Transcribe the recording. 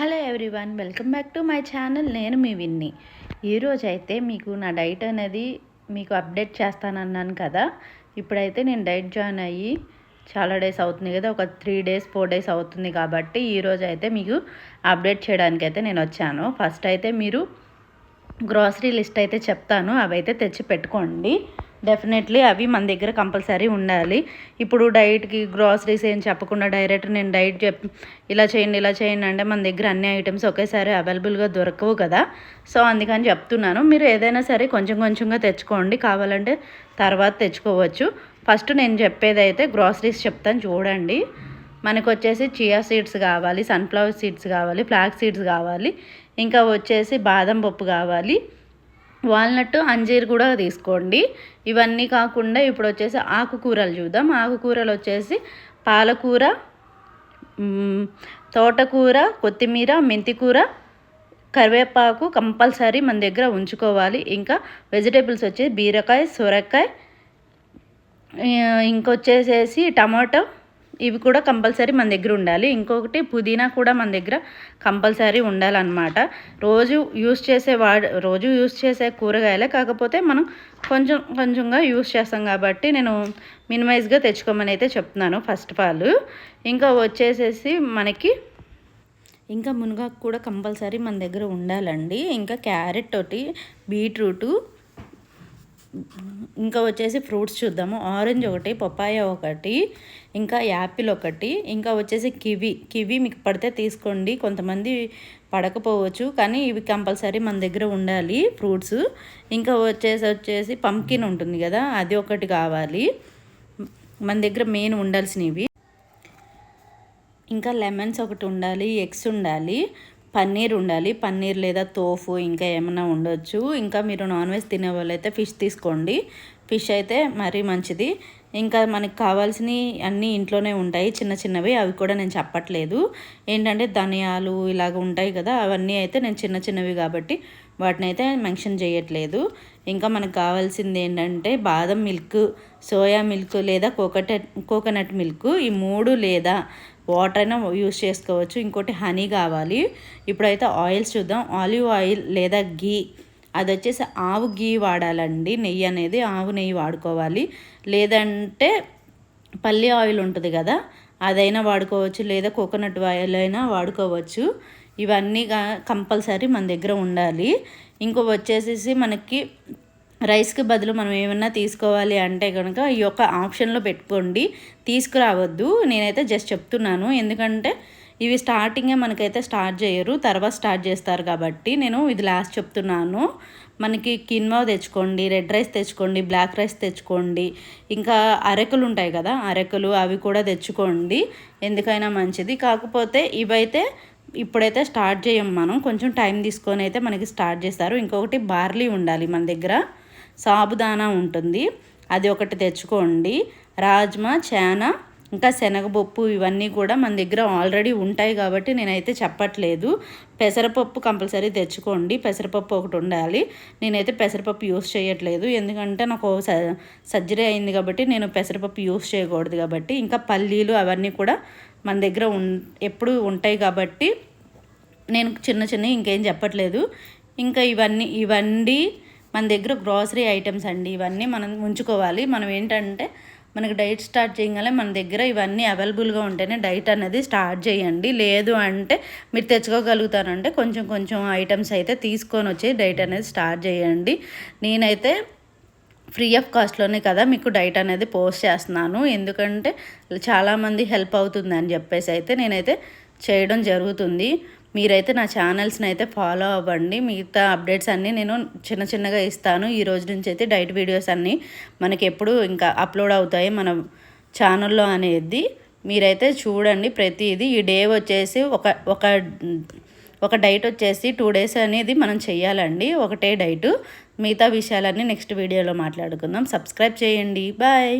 Hello everyone welcome back to my channel. నేను మీ విన్ని. ఈరోజు అయితే మీకు నా డైట్ అనేది మీకు అప్డేట్ చేస్తానన్నాను కదా. ఇప్పుడైతే నేను డైట్ జాయిన్ అయ్యి చాలా డేస్ అవుతుంది కదా. ఒక త్రీ డేస్ ఫోర్ డేస్ అవుతుంది కాబట్టి ఈరోజు అయితే మీకు అప్డేట్ చేయడానికి అయితే నేను వచ్చాను. ఫస్ట్ అయితే మీరు గ్రాసరీ లిస్ట్ అయితే చెప్తాను. అవి అయితే తెచ్చి పెట్టుకోండి. డెఫినెట్లీ అవి మన దగ్గర కంపల్సరీ ఉండాలి. ఇప్పుడు డైట్కి గ్రాసరీస్ ఏం చెప్పకుండా డైరెక్ట్ నేను డైట్ చెప్ ఇలా చేయండి ఇలా చేయండి అంటే మన దగ్గర అన్ని ఐటమ్స్ ఒకేసారి అవైలబుల్గా దొరకవు కదా. సో అందుకని చెప్తున్నాను. మీరు ఏదైనా సరే కొంచెం కొంచెంగా తెచ్చుకోండి. కావాలంటే తర్వాత తెచ్చుకోవచ్చు. ఫస్ట్ నేను చెప్పేది అయితే గ్రాసరీస్ చెప్తాను చూడండి. మనకు వచ్చేసి చియా సీడ్స్ కావాలి సన్ఫ్లవర్ సీడ్స్ కావాలి ఫ్లాక్ సీడ్స్ కావాలి. ఇంకా వచ్చేసి బాదం పప్పు కావాలి. వాల్నట్ అంజీర్ కూడా తీసుకోండి. ఇవన్నీ కాకుండా ఇప్పుడు వచ్చేసి ఆకుకూరలు చూద్దాం. ఆకుకూరలు వచ్చేసి పాలకూర తోటకూర కొత్తిమీర మెంతికూర కరివేపాకు కంపల్సరీ మన దగ్గర ఉంచుకోవాలి. ఇంకా వెజిటేబుల్స్ వచ్చేసి బీరకాయ సొరకాయ ఇంకొచ్చేసేసి టమాటో ఇవి కూడా కంపల్సరీ మన దగ్గర ఉండాలి. ఇంకొకటి పుదీనా కూడా మన దగ్గర కంపల్సరీ ఉండాలన్నమాట. రోజు యూస్ చేసే వాడ రోజు యూస్ చేసే కూరగాయలే కాకపోతే మనం కొంచెం కొంచెంగా యూస్ చేస్తాం కాబట్టి నేను మినిమైజ్గా తెచ్చుకోమని అయితే చెప్తున్నాను ఫస్ట్ ఆఫ్ ఆల్. ఇంకా వచ్చేసేసి మనకి ఇంకా మునగాకు కూడా కంపల్సరీ మన దగ్గర ఉండాలండి. ఇంకా క్యారెట్ ఒకటి బీట్రూటు ఇంకా వచ్చేసి ఫ్రూట్స్ చూద్దాము. ఆరెంజ్ ఒకటి పపాయ ఒకటి ఇంకా యాపిల్ ఒకటి ఇంకా వచ్చేసి కివి. కివి మీకు పడితే తీసుకోండి. కొంతమంది పడకపోవచ్చు కానీ ఇవి కంపల్సరీ మన దగ్గర ఉండాలి ఫ్రూట్స్. ఇంకా వచ్చేసి వచ్చేసి పంకిన్ ఉంటుంది కదా అది ఒకటి కావాలి. మన దగ్గర మెయిన్ ఉండాల్సినవి. ఇంకా లెమన్స్ ఒకటి ఉండాలి ఎగ్స్ ఉండాలి. పన్నీర్ ఉండాలి. పన్నీర్ లేదా తోఫు ఇంకా ఏమైనా ఉండొచ్చు. ఇంకా మీరు నాన్ వెజ్ తినే వాళ్ళైతే ఫిష్ తీసుకోండి. ఫిష్ అయితే మరీ మంచిది. ఇంకా మనకి కావాల్సినవి అన్నీ ఇంట్లోనే ఉంటాయి. చిన్న చిన్నవి. అవి కూడా నేను చెప్పట్లేదు. ఏంటంటే ధనియాలు ఇలాగ ఉంటాయి కదా అవన్నీ అయితే నేను చిన్న చిన్నవి కాబట్టి వాటిని అయితే మెన్షన్ చేయట్లేదు. ఇంకా మనకు కావాల్సింది ఏంటంటే బాదం మిల్క్ సోయా మిల్క్ లేదా కోకట కోకోనట్ మిల్క్. ఈ మూడు లేదా వాటర్ అయినా యూస్ చేసుకోవచ్చు. ఇంకోటి హనీ కావాలి. ఇప్పుడైతే ఆయిల్స్ చూద్దాం. ఆలివ్ ఆయిల్ లేదా గీ అది వచ్చేసి ఆవు గీ వాడాలండి. నెయ్యి అనేది ఆవు నెయ్యి వాడుకోవాలి. లేదంటే పల్లి ఆయిల్ ఉంటుంది కదా అదైనా వాడుకోవచ్చు. లేదా కోకోనట్ ఆయిల్ అయినా వాడుకోవచ్చు. ఇవన్నీ కంపల్సరీ మన దగ్గర ఉండాలి. ఇంకో వచ్చేసేసి మనకి రైస్కి బదులు మనం ఏమన్నా తీసుకోవాలి అంటే కనుక ఈ యొక్క ఆప్షన్లో పెట్టుకోండి. తీసుకురావద్దు. నేనైతే జస్ట్ చెప్తున్నాను. ఎందుకంటే ఇవి స్టార్టింగే మనకైతే స్టార్ట్ చేయరు. తర్వాత స్టార్ట్ చేస్తారు కాబట్టి నేను ఇది లాస్ట్ చెప్తున్నాను. మనకి కిన్వా తెచ్చుకోండి రెడ్ రైస్ తెచ్చుకోండి బ్లాక్ రైస్ తెచ్చుకోండి. ఇంకా అరెకలు ఉంటాయి కదా అరెకలు అవి కూడా తెచ్చుకోండి. ఎందుకైనా మంచిది. కాకపోతే ఇవైతే ఇప్పుడైతే స్టార్ట్ చేయం మనం. కొంచెం టైం తీసుకొని అయితే మనకి స్టార్ట్ చేస్తారు. ఇంకొకటి బార్లీ ఉండాలి మన దగ్గర. సాబుదానా ఉంటుంది. అది ఒకటి తెచ్చుకోండి. రాజ్మా చానా ఇంకా శనగపప్పు ఇవన్నీ కూడా మన దగ్గర ఆల్రెడీ ఉంటాయి కాబట్టి నేనైతే చెప్పట్లేదు. పెసరపప్పు కంపల్సరీ తెచ్చుకోండి. పెసరపప్పు ఒకటి ఉండాలి. నేనైతే పెసరపప్పు యూస్ చేయట్లేదు. ఎందుకంటే నాకు సర్జరీ అయింది కాబట్టి నేను పెసరపప్పు యూస్ చేయకూడదు కాబట్టి ఇంకా పల్లీలు అవన్నీ కూడా మన దగ్గర ఉం ఎప్పుడు ఉంటాయి కాబట్టి నేను చిన్న చిన్న ఇంకేం చెప్పట్లేదు. ఇంకా ఇవన్నీ ఇవన్నీ మన దగ్గర గ్రాసరీ ఐటమ్స్ అండి ఇవన్నీ మనం ఉంచుకోవాలి. మనం ఏంటంటే మనకి డైట్ స్టార్ట్ చేయగానే మన దగ్గర ఇవన్నీ అవైలబుల్గా ఉంటేనే డైట్ అనేది స్టార్ట్ చేయండి. లేదు అంటే మీరు తెచ్చుకోగలుగుతారంటే కొంచెం కొంచెం ఐటమ్స్ అయితే తీసుకొని వచ్చి డైట్ అనేది స్టార్ట్ చేయండి. నేనైతే ఫ్రీ ఆఫ్ కాస్ట్లోనే కదా మీకు డైట్ అనేది పోస్ట్ చేస్తున్నాను. ఎందుకంటే చాలామంది హెల్ప్ అవుతుంది అని చెప్పేసి అయితే నేనైతే చేయడం జరుగుతుంది. మీరైతే నా ఛానల్స్ని అయితే ఫాలో అవ్వండి. మిగతా అప్డేట్స్ అన్నీ నేను చిన్న చిన్నగా ఇస్తాను. ఈ రోజు నుంచి అయితే డైట్ వీడియోస్ అన్నీ మనకి ఎప్పుడు ఇంకా అప్లోడ్ అవుతాయి మన ఛానల్లో అనేది. మీరైతే చూడండి ప్రతిదీ. ఈ డే వచ్చేసి ఒక ఒక ఒక డైట్ వచ్చేసి టూ డేస్ అనేది మనం చేయాలండి ఒకటే డైట్. మిగతా విషయాలన్నీ నెక్స్ట్ వీడియోలో మాట్లాడుకుందాం. సబ్స్క్రైబ్ చేయండి. బాయ్